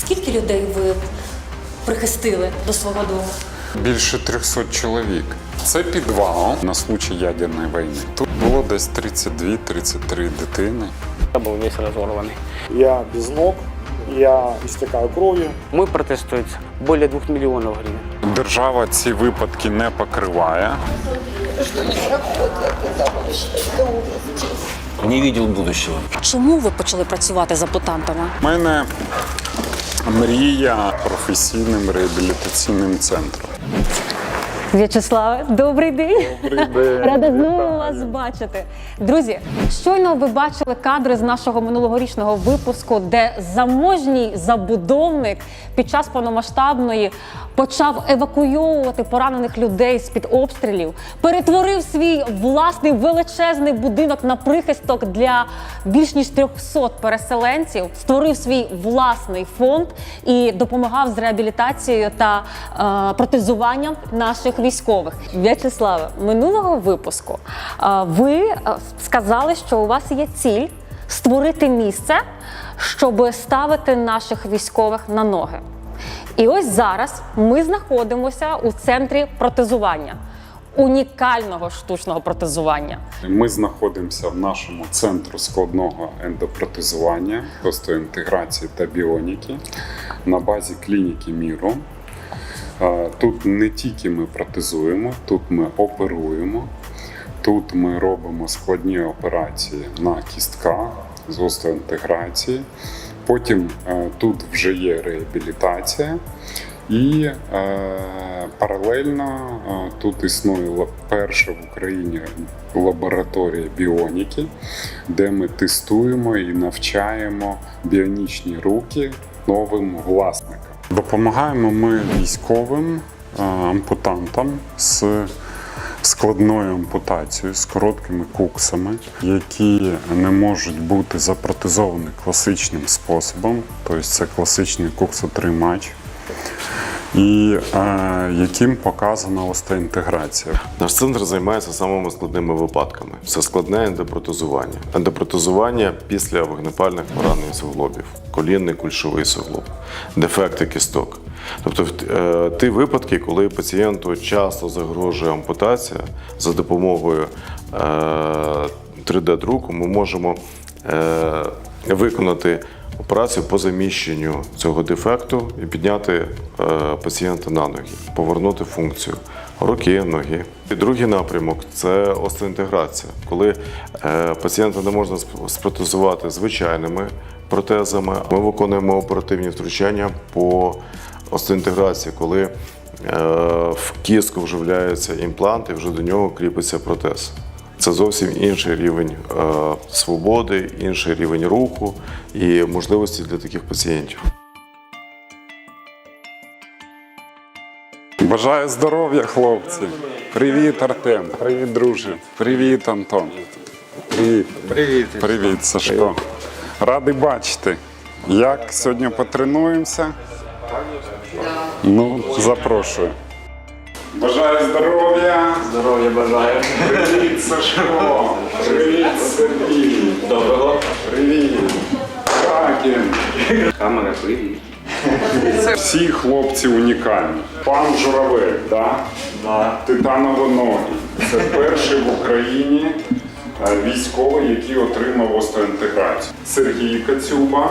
Скільки людей ви прихистили до свого дому? Більше 300 чоловік. Це підвал на случай ядерної війни. Тут було десь 32-33 дитини. Я був весь розорваний. Я без ног, я истекаю кровью. Мой протест стоит более 2 миллионов гривен. Держава ці випадки не покриває. Не видел будущего. Чому ви почали працювати з апутантами? У мене мрія професійним реабілітаційним центром. В'ячеславе, добрий день. Рада знову вас бачити. Друзі, щойно ви бачили кадри з нашого минулогорічного випуску, де заможній забудовник під час повномасштабної почав евакуйовувати поранених людей з під обстрілів, перетворив свій власний величезний будинок на прихисток для більш ніж 300 переселенців, створив свій власний фонд і допомагав з реабілітацією та е, протезуванням наших військових. В'ячеславе, минулого випуску ви е, сказали, що у вас є ціль створити місце, щоб ставити наших військових на ноги. І ось зараз ми знаходимося у центрі протезування, унікального штучного протезування. Ми знаходимося в нашому центру складного ендопротезування, інтеграції та біоніки на базі клініки Міру. Тут не тільки ми протезуємо, тут ми оперуємо, тут ми робимо складні операції на кістках з остеоінтеграції. Потім е, тут вже є реабілітація. І е, паралельно е, тут існує перша в Україні лабораторія біоніки, де ми тестуємо і навчаємо біонічні руки новим власникам. Допомагаємо ми військовим е, ампутантам з складною ампутацією, з короткими куксами, які не можуть бути запротезовані класичним способом, тобто це класичний куксотримач, і е, яким показана остеінтеграція. Наш центр займається самими складними випадками. Це складне ендопротезування. Ендопротезування після вогнепальних поранень суглобів, колінний кульшовий суглоб, дефекти кісток. Тобто е, ті випадки, коли пацієнту часто загрожує ампутація за допомогою е, 3D-друку, ми можемо е, виконати операцію по заміщенню цього дефекту і підняти е, пацієнта на ноги, повернути функцію руки, ноги. І другий напрямок це остеінтеграція, коли е, пацієнта не можна спротезувати звичайними протезами. Ми виконуємо оперативні втручання по остеінтеграції, коли е, в кістку вживляється імплант і вже до нього кріпиться протез. Це зовсім інший рівень е, свободи, інший рівень руху і можливості для таких пацієнтів. Бажаю здоров'я, хлопці! Привіт, Артем! Привіт, друже! Привіт, Антон! Привіт! Привіт! Привіт, Сашко! Радий бачити. Як сьогодні потренуємося? Ну, запрошую. Бажаю здоров'я! Здоров'я бажаю. Привіт, Сашко! Привіт, Сергій! Доброго. Привіт! Кракін! Камера, привіт. Всі хлопці унікальні. Пан Журавель, да? Да. Титаново-ноги. Це перший в Україні е, військовий, який отримав остеоінтеграцію. Сергій Кацюба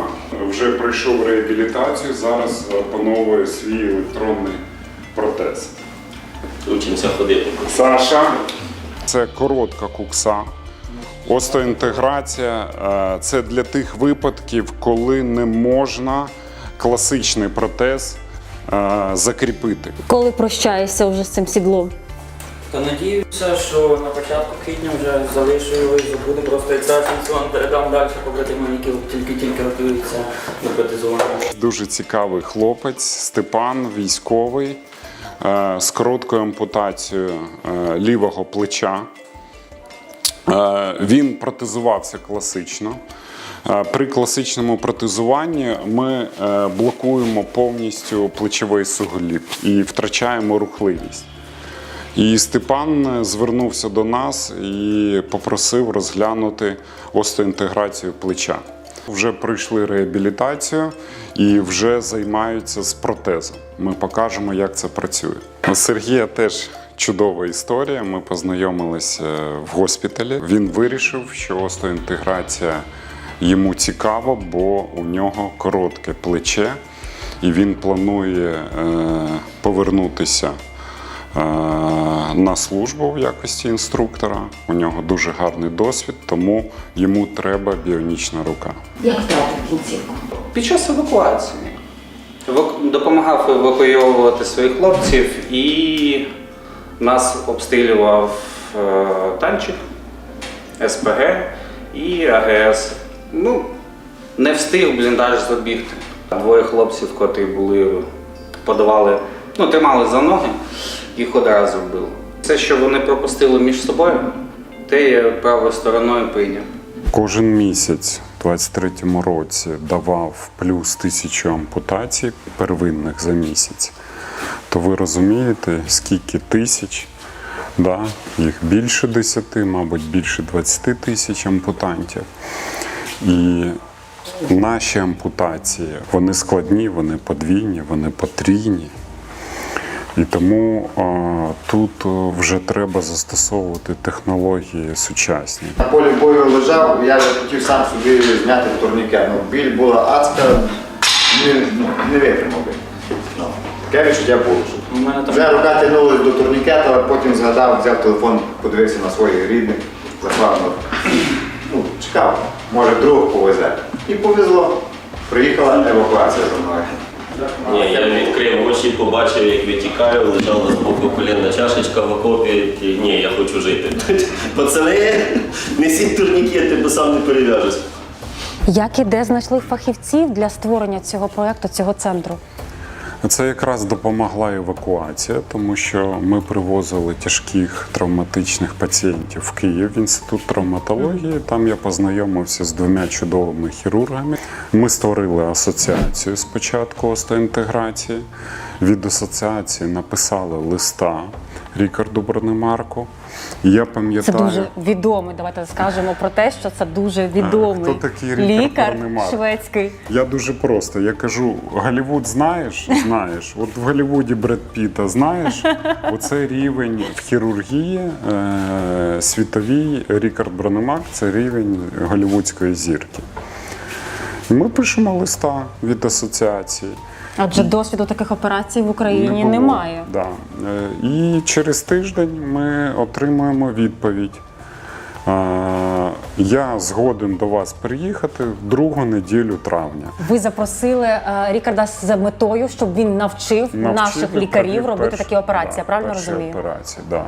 вже пройшов реабілітацію, зараз опановує свій електронний протез. Учимося ходити. Саша. Це коротка кукса. Остеоінтеграція е, це для тих випадків, коли не можна класичний протез е, закріпити. Коли прощаєшся вже з цим сідлом? Та надіюся, що на початку квітня вже залишу його і забуду просто як зараз сон передам далі побратимам, які тільки-тільки готуються до протезування. Дуже цікавий хлопець Степан, військовий з короткою ампутацією е, лівого плеча. Е, Він протезувався класично. Е, При класичному протезуванні ми е, блокуємо повністю плечовий сугліб і втрачаємо рухливість. І Степан е, звернувся до нас і попросив розглянути остеоінтеграцію плеча. Вже пройшли реабілітацію і вже займаються з протезом. Ми покажемо, як це працює. У Сергія теж чудова історія. Ми познайомилися в госпіталі. Він вирішив, що остеоінтеграція йому цікава, бо у нього коротке плече, і він планує е, повернутися на службу в якості інструктора. У нього дуже гарний досвід, тому йому треба біонічна рука. Як втратив кінцівку? Під час евакуації. Допомагав евакуйовувати своїх хлопців і нас обстрілював е, танчик, СПГ і АГС. Ну, не встиг бліндаж забігти. Двоє хлопців, котрі були, подавали, ну, тримали за ноги, їх одразу вбило. Все, що вони пропустили між собою, те я правою стороною прийняв. Кожен місяць у 23-му році давав плюс тисячу ампутацій первинних за місяць. То ви розумієте, скільки тисяч, да? їх більше 10, мабуть, більше 20 тисяч ампутантів. І наші ампутації, вони складні, вони подвійні, вони потрійні. І тому а, тут вже треба застосовувати технології сучасні. На полі бою лежав, я вже хотів сам собі зняти турнікет. Ну, біль була адська, не, ну, не витримав би. Ну, таке відчуття було. що У мене там Вже рука тягнулася до турнікета, але потім згадав, взяв телефон, подивився на своїх рідних, заклав. ну, Ну, чекав, може друг повезе. І повезло. Приїхала евакуація за мною. Ні, я відкрив очі, побачив, як витікаю, лежала з боку колінна чашечка в окопі. І, ні, я хочу жити. Пацани, несіть турнікети, бо сам не перев'яжусь. Як і де знайшли фахівців для створення цього проекту, цього центру? Це якраз допомогла евакуація, тому що ми привозили тяжких травматичних пацієнтів в Київ в інститут травматології. Там я познайомився з двома чудовими хірургами. Ми створили асоціацію спочатку остеінтеграції. Від асоціації написали листа Рікарду Бронемарку. Я Це пам'ятаю. дуже відомий. Давайте скажемо про те, що це дуже відомий хто такий Рікард лікар Бронемарк? шведський. Я дуже просто. Я кажу: Голівуд знаєш? Знаєш. От в Голівуді Бред Піта знаєш? Оце рівень в хірургії е- світовій Рікард Бронемак це рівень голівудської зірки. Ми пишемо листа від асоціації. Адже досвіду таких операцій в Україні було. немає. Да. Е, І через тиждень ми отримуємо відповідь. Е, Я згоден до вас приїхати в другу неділю травня. Ви запросили е, Рікарда з метою, щоб він навчив, Навчити наших лікарів перші- робити перші- такі операції. да, правильно розумію? Операції, да.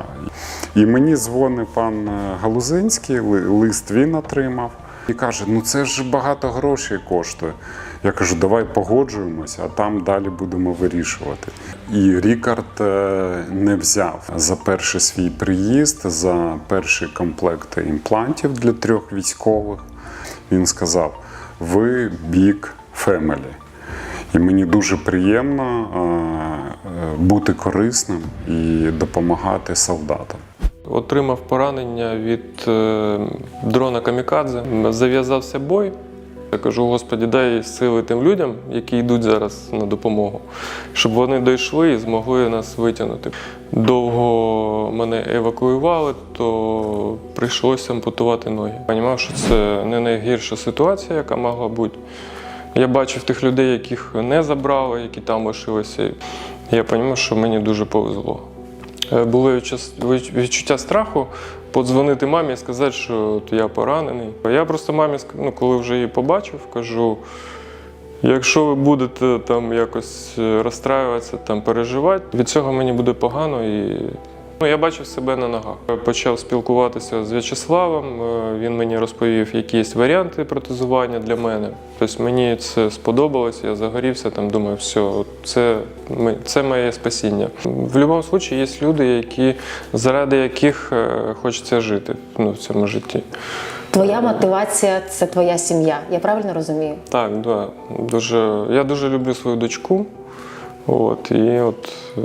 І мені дзвонить пан Галузинський, лист він отримав. І каже: ну це ж багато грошей коштує. Я кажу, давай погоджуємося, а там далі будемо вирішувати. І Рікард е, не взяв за перший свій приїзд, за перші комплекти імплантів для трьох військових. Він сказав: ви бік фемелі. І мені дуже приємно е, е, бути корисним і допомагати солдатам. Отримав поранення від дрона Камікадзе. Зав'язався бой. Я кажу, Господі, дай сили тим людям, які йдуть зараз на допомогу, щоб вони дійшли і змогли нас витягнути. Довго мене евакуювали, то прийшлося ампутувати ноги. Понімав, що це не найгірша ситуація, яка могла бути. Я бачив тих людей, яких не забрали, які там лишилися. Я розумів, що мені дуже повезло. Е, Було відчуття страху подзвонити мамі і сказати, що я поранений. Я просто мамі, ну, коли вже її побачив, кажу: якщо ви будете там якось е, розстраюватися, там переживати, від цього мені буде погано і. Ну, я бачив себе на ногах. Почав спілкуватися з В'ячеславом. е, Він мені розповів якісь варіанти протезування для мене. Тобто мені це сподобалось, я загорівся, там думаю, все, це, це моє спасіння. В будь-якому випадку є люди, які, заради яких е, хочеться жити ну, в цьому житті. Твоя мотивація це твоя сім'я. Я правильно розумію? Так, да, дуже, я дуже люблю свою дочку. От, і от, е,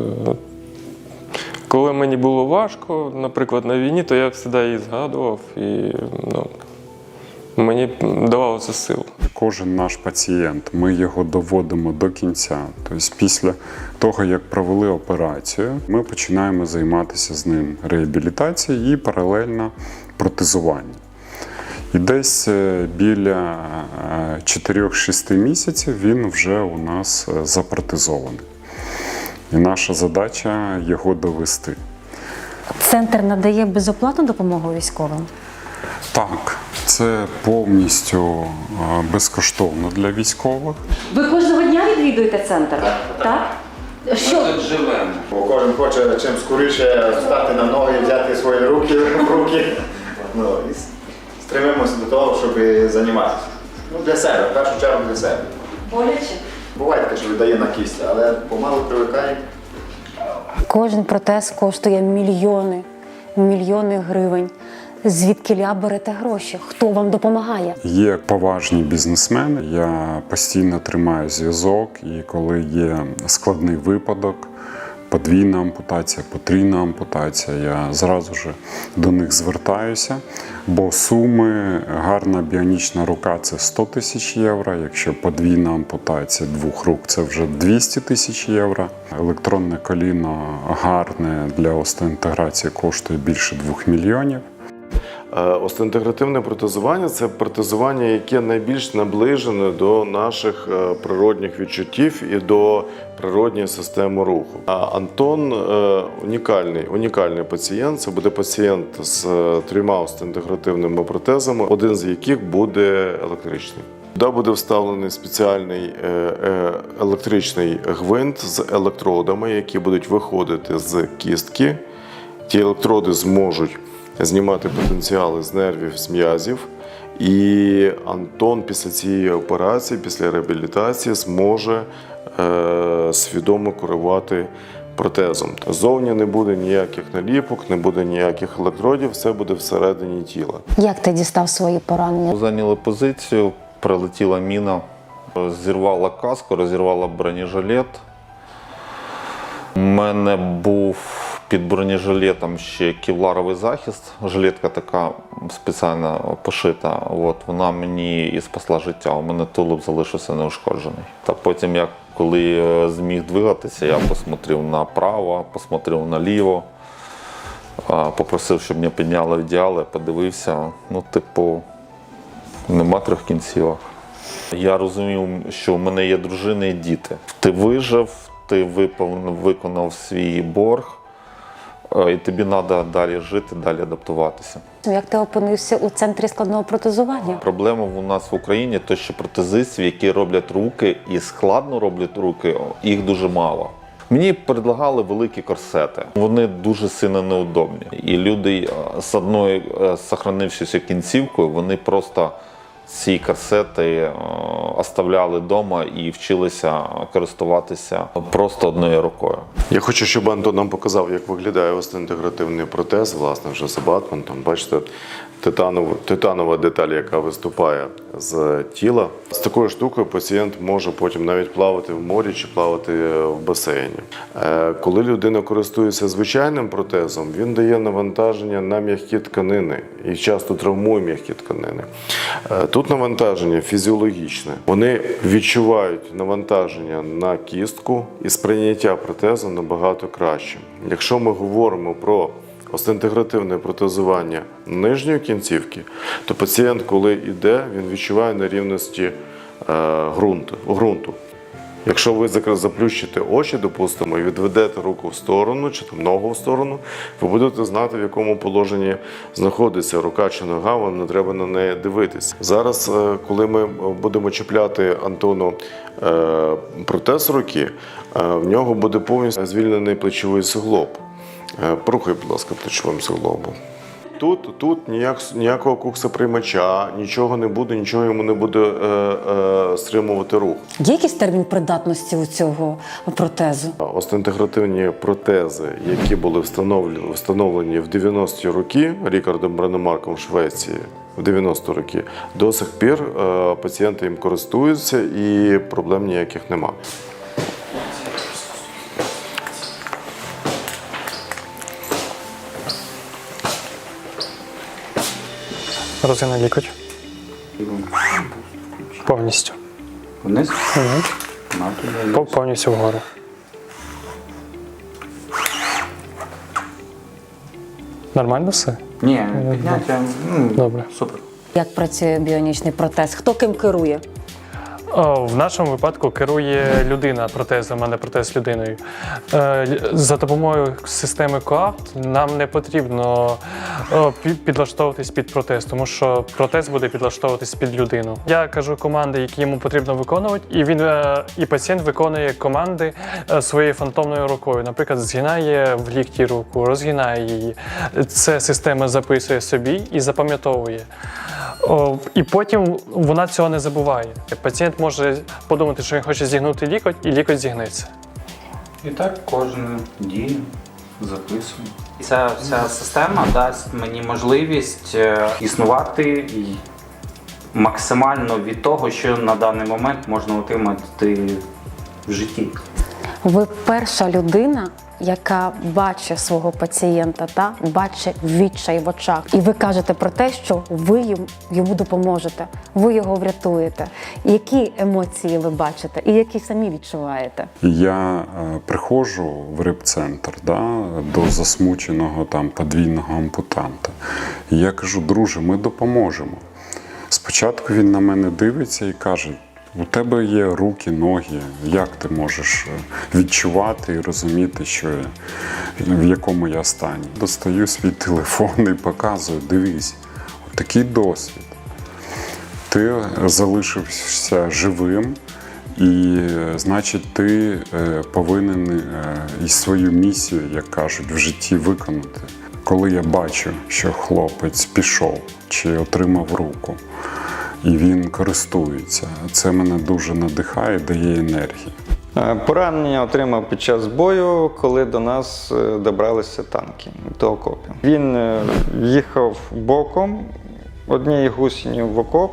коли мені було важко, наприклад, на війні, то я завжди її згадував. І, ну, Мені давало це сил. Кожен наш пацієнт, ми його доводимо до кінця. Тобто, після того, як провели операцію, ми починаємо займатися з ним реабілітацією і паралельно протезуванням. І десь е, біля е, 4-6 місяців він вже у нас е, запротезований. І наша задача його довести. Центр надає безоплатну допомогу військовим. Так, це повністю е, безкоштовно для військових. Ви кожного дня відвідуєте центр? Так. Що? Тут живемо. Бо кожен хоче чим скоріше встати на ноги, взяти свої руки в руки. Ну, і стремимося до того, щоб займатися. Ну, для себе, в першу чергу для себе. Боляче? Буває таке, що видає на кість, але помалу привикає. Кожен протез коштує мільйони, мільйони гривень. Звідки ля берете гроші? Хто вам допомагає? Є поважні бізнесмени. Я постійно тримаю зв'язок, і коли є складний випадок, подвійна ампутація, потрійна ампутація, я зразу ж до них звертаюся. Бо суми гарна біонічна рука це 100 тисяч євро. Якщо подвійна ампутація двох рук це вже 200 тисяч євро. Електронне коліно гарне для остеінтеграції коштує більше 2 мільйонів. Е, Остеінтегративне протезування це протезування, яке найбільш наближене до наших е, природних відчуттів і до природньої системи руху. А Антон е, унікальний, унікальний пацієнт. Це буде пацієнт з трьома остеінтегративними протезами, один з яких буде електричний. Туди буде вставлений спеціальний електричний гвинт з електродами, які будуть виходити з кістки. Ті електроди зможуть знімати потенціали з нервів, з м'язів. І Антон після цієї операції, після реабілітації, зможе е, свідомо керувати протезом. Зовні не буде ніяких наліпок, не буде ніяких електродів, все буде всередині тіла. Як ти дістав свої поранення? Зайняли позицію, прилетіла міна, зірвала каску, розірвала бронежилет. У мене був під бронежилетом ще кевларовий захист. Жилетка така спеціально пошита. От, вона мені і спасла життя. У мене тулуб залишився неушкоджений. Та потім, як коли зміг двигатися, я посмотрів направо, посмотрів наліво. Попросив, щоб мене підняли ідеали, подивився. Ну, типу, нема трьох кінцівок. Я розумів, що в мене є дружина і діти. Ти вижив, ти виконав свій борг, е, і тобі треба далі жити, далі адаптуватися. Як ти опинився у центрі складного протезування? Проблема у нас в Україні, то що протезистів, які роблять руки і складно роблять руки, їх дуже мало. Мені предлагали великі корсети. Вони дуже сильно неудобні. І люди е, з одною е, сохранившися кінцівкою, вони просто ці корсети е, оставляли вдома і вчилися користуватися просто одною рукою. Я хочу, щоб Антон нам показав, як виглядає остеінтегративний протез, власне, вже з абатментом. Бачите, титанова, титанова деталь, яка виступає з тіла. З такою штукою пацієнт може потім навіть плавати в морі чи плавати в басейні. Е, Коли людина користується звичайним протезом, він дає навантаження на м'які тканини і часто травмує м'які тканини. Е, Тут навантаження фізіологічне. Вони відчувають навантаження на кістку і сприйняття протезу набагато краще. Якщо ми говоримо про остеінтегративне протезування нижньої кінцівки, то пацієнт, коли йде, він відчуває нерівності е, ґрунту. Якщо ви закр- заплющите очі, допустимо, і відведете руку в сторону чи там ногу в сторону, ви будете знати, в якому положенні знаходиться рука чи нога, вам не треба на неї дивитися. Зараз, е, коли ми будемо чіпляти Антону е, протез руки, в нього буде повністю звільнений плечовий суглоб. Е, Порухай, будь ласка, плечовим суглобом. Тут, тут ніяк, ніякого куксоприймача, нічого не буде, нічого йому не буде е, е, стримувати рух. Є якийсь термін придатності у цього протезу? Остеінтегративні протези, які були встановлені, встановлені в 90-ті роки Рікардом Бранемарком в Швеції, в 90 роки, до сих пір е, пацієнти їм користуються і проблем ніяких немає. Розина лікоть. Повністю. Вниз? Угу. По- Повністю вгору. Нормально все? Ні, підняття. Ну, Добре. супер. Як працює біонічний протез? Хто ким керує? О, в нашому випадку керує людина протезом, а не протез людиною. Е, За допомогою системи КОАПТ нам не потрібно підлаштовуватись під протез, тому що протез буде підлаштовуватись під людину. Я кажу команди, які йому потрібно виконувати, і він е, і пацієнт виконує команди е, своєю фантомною рукою. Наприклад, згинає в лікті руку, розгинає її. Це система записує собі і запам'ятовує. І потім вона цього не забуває. Пацієнт може подумати, що він хоче зігнути лікоть, і лікоть зігнеться. І так кожну дію записую. Ця вся система дасть мені можливість е, існувати і максимально від того, що на даний момент можна отримати в житті. Ви перша людина, яка бачить свого пацієнта та бачить відчай в очах. І ви кажете про те, що ви їм- йому допоможете, ви його врятуєте. Які емоції ви бачите, і які самі відчуваєте? Я е, приходжу в рибцентр да, до засмученого там подвійного ампутанта. Я кажу, друже, ми допоможемо. Спочатку він на мене дивиться і каже: у тебе є руки, ноги. Як ти можеш е, відчувати і розуміти, що я, в якому я стані? Достаю свій телефон і показую, дивись, такий досвід. Ти залишився живим, і е, значить, ти е, повинен і свою місію, як кажуть, в житті виконати. Коли я бачу, що хлопець пішов чи отримав руку, і він користується, це мене дуже надихає, дає енергію. Е, Поранення отримав під час бою, коли до нас е, добралися танки до окопів. Він е, їхав боком однією гусінню в окоп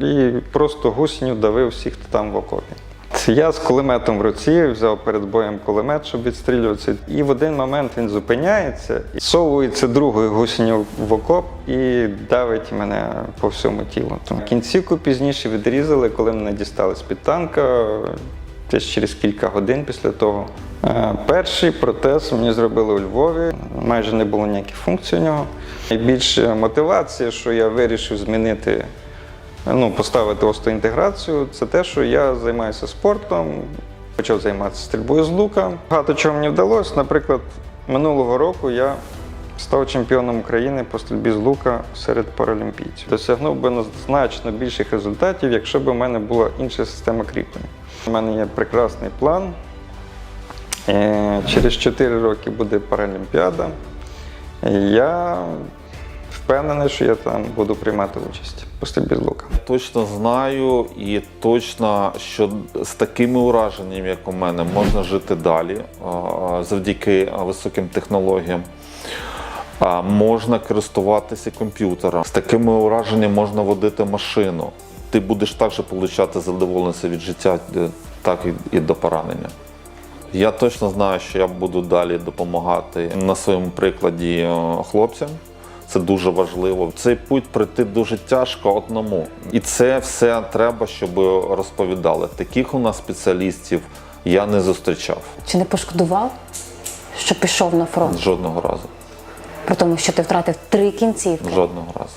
і просто гусінню давив всіх, хто там в окопі. Я з кулеметом в руці взяв перед боєм кулемет, щоб відстрілюватися. І в один момент він зупиняється, совується другою гусінню в окоп і давить мене по всьому тілу. Тому кінцівку пізніше відрізали, коли мене дістали з-під танка, десь через кілька годин після того. Е, Перший протез мені зробили у Львові. Майже не було ніяких функцій у нього. Найбільша мотивація, що я вирішив змінити ну, поставити остеоінтеграцію, це те, що я займаюся спортом, почав займатися стрільбою з лука. Багато чого мені вдалося. Наприклад, минулого року я став чемпіоном України по стрільбі з лука серед паралімпійців. Досягнув би значно більших результатів, якщо б у мене була інша система кріплення. У мене є прекрасний план. Е, Через 4 роки буде Паралімпіада. Я впевнений, що я там буду приймати участь по стрільбі з лука. Точно знаю і точно, що з такими ураженнями, як у мене, можна жити далі завдяки високим технологіям. Можна користуватися комп'ютером. З такими ураженнями можна водити машину. Ти будеш також отримати задоволення від життя, е, так і- і до поранення. Я точно знаю, що я буду далі допомагати на своєму прикладі е, хлопцям. Це дуже важливо. Цей путь прийти дуже тяжко одному. І це все треба, щоб розповідали. Таких у нас спеціалістів я не зустрічав Чи не пошкодував, що пішов на фронт? жодного разу. При тому, що ти втратив три кінцівки. Жодного разу.